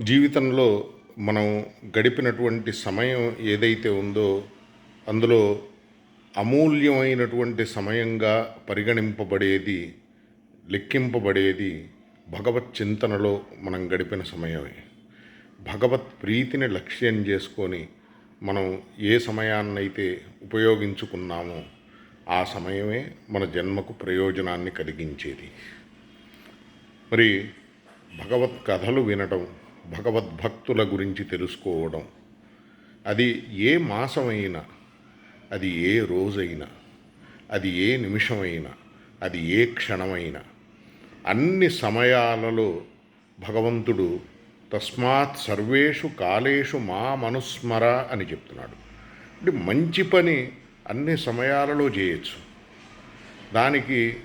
జీవితంలో మనం గడిపినటువంటి సమయం ఏదైతే ఉందో అందులో అమూల్యమైనటువంటి సమయంగా పరిగణింపబడేది లెక్కింపబడేది భగవత్ చింతనలో మనం గడిపిన సమయమే. భగవత్ ప్రీతిని లక్ష్యం చేసుకొని మనం ఏ సమయాన్నైతే ఉపయోగించుకున్నామో ఆ సమయమే మన జన్మకు ప్రయోజనాన్ని కలిగించేది. మరి భగవత్ కథలు వినటం భగవద్భక్తుల గురించి తెలుసుకోవడం. అది ఏ మాసమైనా అది ఏ రోజైనా అది ఏ నిమిషమైనా అది ఏ క్షణమైనా అన్ని సమయాలలో భగవంతుడు తస్మాత్ సర్వేషు కాలేషు మా మనుస్మర అని చెప్తున్నాడు. అంటే మంచి పని అన్ని సమయాలలో చేయొచ్చు. దానికి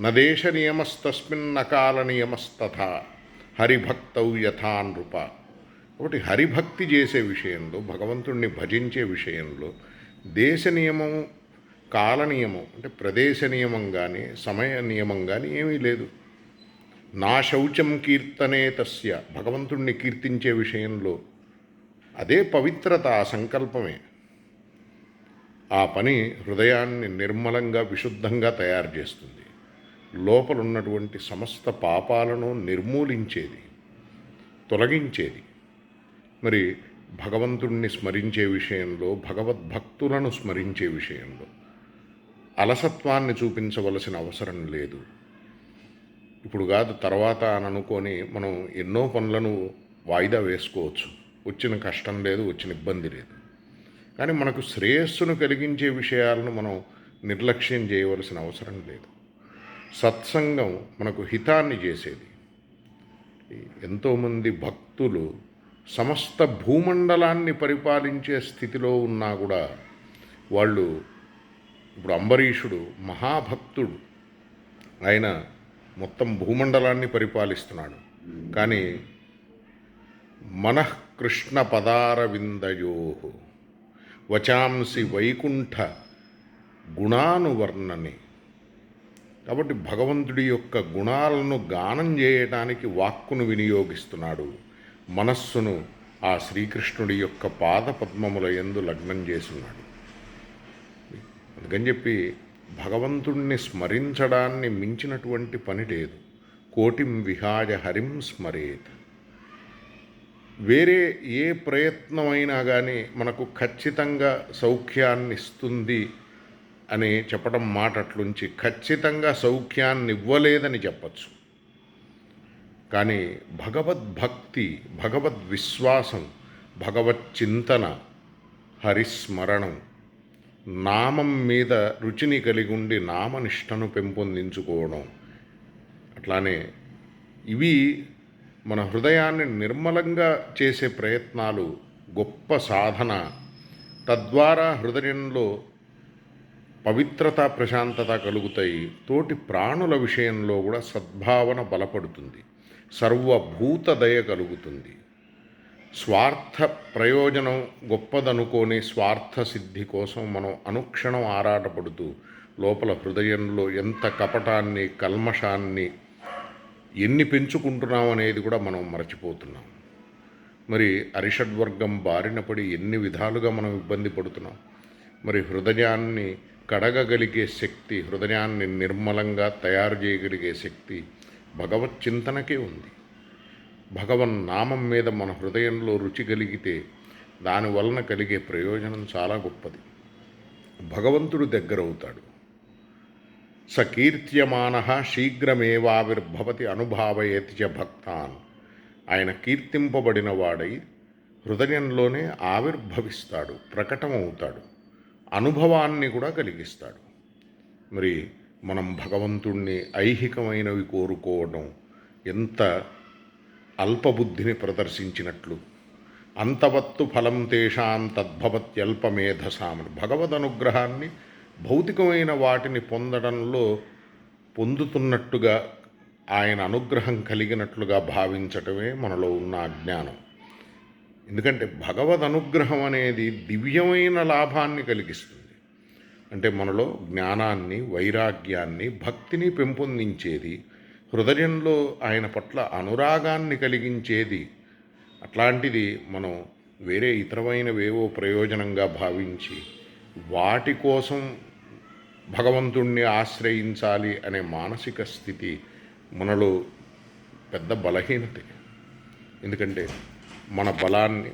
నదేశ నియమస్తస్మిన్నకాల నియమస్తథ హరిభక్తౌ యథా నృప కాబట్టి హరిభక్తి చేసే విషయంలో భగవంతుణ్ణి భజించే విషయంలో దేశ నియమం కాల నియమం అంటే ప్రదేశ నియమం కానీ సమయ నియమం కానీ ఏమీ లేదు. నా శౌచం కీర్తనే తస్య. భగవంతుణ్ణి కీర్తించే విషయంలో అదే పవిత్రత ఆ సంకల్పమే. ఆ పని హృదయాన్ని నిర్మలంగా విశుద్ధంగా తయారు చేస్తుంది. లోపల ఉన్నటువంటి సమస్త పాపాలను నిర్మూలించేది తొలగించేది. మరి భగవంతుణ్ణి స్మరించే విషయంలో భగవద్భక్తులను స్మరించే విషయంలో అలసత్వాన్ని చూపించవలసిన అవసరం లేదు. ఇప్పుడు కాదు తర్వాత అని అనుకొని మనం ఎన్నో పనులను వాయిదా వేసుకోవచ్చు. వచ్చిన కష్టం లేదు వచ్చిన ఇబ్బంది లేదు. కానీ మనకు శ్రేయస్సును కలిగించే విషయాలను మనం నిర్లక్ష్యం చేయవలసిన అవసరం లేదు. సత్సంగం మనకు హితాన్ని చేసేది. ఎంతోమంది భక్తులు సమస్త భూమండలాన్ని పరిపాలించే స్థితిలో ఉన్నా కూడా వాళ్ళు ఇప్పుడు అంబరీషుడు మహాభక్తుడు. ఆయన మొత్తం భూమండలాన్ని పరిపాలిస్తున్నాడు. కానీ మనఃకృష్ణ పదారవిందయో వచాంసి వైకుంఠ గుణానువర్ణని కాబట్టి భగవంతుడి యొక్క గుణాలను గానం చేయటానికి వాక్కును వినియోగిస్తున్నాడు. మనస్సును ఆ శ్రీకృష్ణుడి యొక్క పాద పద్మముల ఎందు లగ్నం చేస్తున్నాడు అందుకని చెప్పి భగవంతుణ్ణి స్మరించడాన్ని మించినటువంటి పని లేదు. కోటిం విహాయ హరిం స్మరేత్. వేరే ఏ ప్రయత్నమైనా కానీ మనకు ఖచ్చితంగా సౌఖ్యాన్ని ఇస్తుంది అని చెప్పడం మాట అట్లుంచి ఖచ్చితంగా సౌఖ్యాన్ని ఇవ్వలేదని చెప్పచ్చు. కానీ భగవద్భక్తి భగవద్విశ్వాసం భగవచ్చింతన హరిస్మరణం నామం మీద రుచిని కలిగి ఉండి నామనిష్టను పెంపొందించుకోవడం. అట్లానే ఇవి మన హృదయాన్ని నిర్మలంగా చేసే ప్రయత్నాలు గొప్ప సాధన. తద్వారా హృదయంలో పవిత్రత ప్రశాంతత కలుగుతాయి. తోటి ప్రాణుల విషయంలో కూడా సద్భావన బలపడుతుంది. సర్వభూత దయ కలుగుతుంది. స్వార్థ ప్రయోజనం గొప్పదనుకోని స్వార్థ సిద్ధి కోసం మనం అనుక్షణం ఆరాటపడుతూ లోపల హృదయంలో ఎంత కపటాన్ని కల్మషాన్ని ఎన్ని పెంచుకుంటున్నాం అనేది కూడా మనం మరచిపోతున్నాం. మరి అరిషడ్వర్గం బారిన పడి ఎన్ని విధాలుగా మనం ఇబ్బంది పడుతున్నాం. మరి హృదయాన్ని కడగగలిగే శక్తి హృదయాన్ని నిర్మలంగా తయారు చేయగలిగే శక్తి భగవత్ చింతనకే ఉంది. భగవన్ నామం మీద మన హృదయంలో రుచి కలిగితే దాని వలన కలిగే ప్రయోజనం చాలా గొప్పది. భగవంతుడు దగ్గరవుతాడు. సకీర్త్యమాన శీఘ్రమేవావిర్భవతి అనుభావయేతి చ భక్తాన్. ఆయన కీర్తింపబడిన వాడై హృదయంలోనే ఆవిర్భవిస్తాడు ప్రకటమవుతాడు. అనుభవాన్ని కూడా కలిగిస్తాడు. మరి మనం భగవంతుణ్ణి ఐహికమైనవి కోరుకోవడం ఎంత అల్పబుద్ధిని ప్రదర్శించినట్లు. అంతవత్తు ఫలం తేషాం తద్భవత్యల్పమేధసామని భగవద్ అనుగ్రహాన్ని భౌతికమైన వాటిని పొందడంలో పొందుతున్నట్టుగా ఆయన అనుగ్రహం కలిగినట్లుగా భావించటమే మనలో ఉన్న అజ్ఞానం ఎందుకంటే భగవద్ అనుగ్రహం అనేది దివ్యమైన లాభాన్ని కలిగిస్తుంది. అంటే మనలో జ్ఞానాన్ని వైరాగ్యాన్ని భక్తిని పెంపొందించేది హృదయంలో ఆయన పట్ల అనురాగాన్ని కలిగించేది అట్లాంటిది మనం వేరే ఇతరమైనవేవో ప్రయోజనంగా భావించి వాటి కోసం భగవంతుణ్ణి ఆశ్రయించాలి అనే మానసిక స్థితి మనలో పెద్ద బలహీనతే. ఎందుకంటే మన బలాన్ని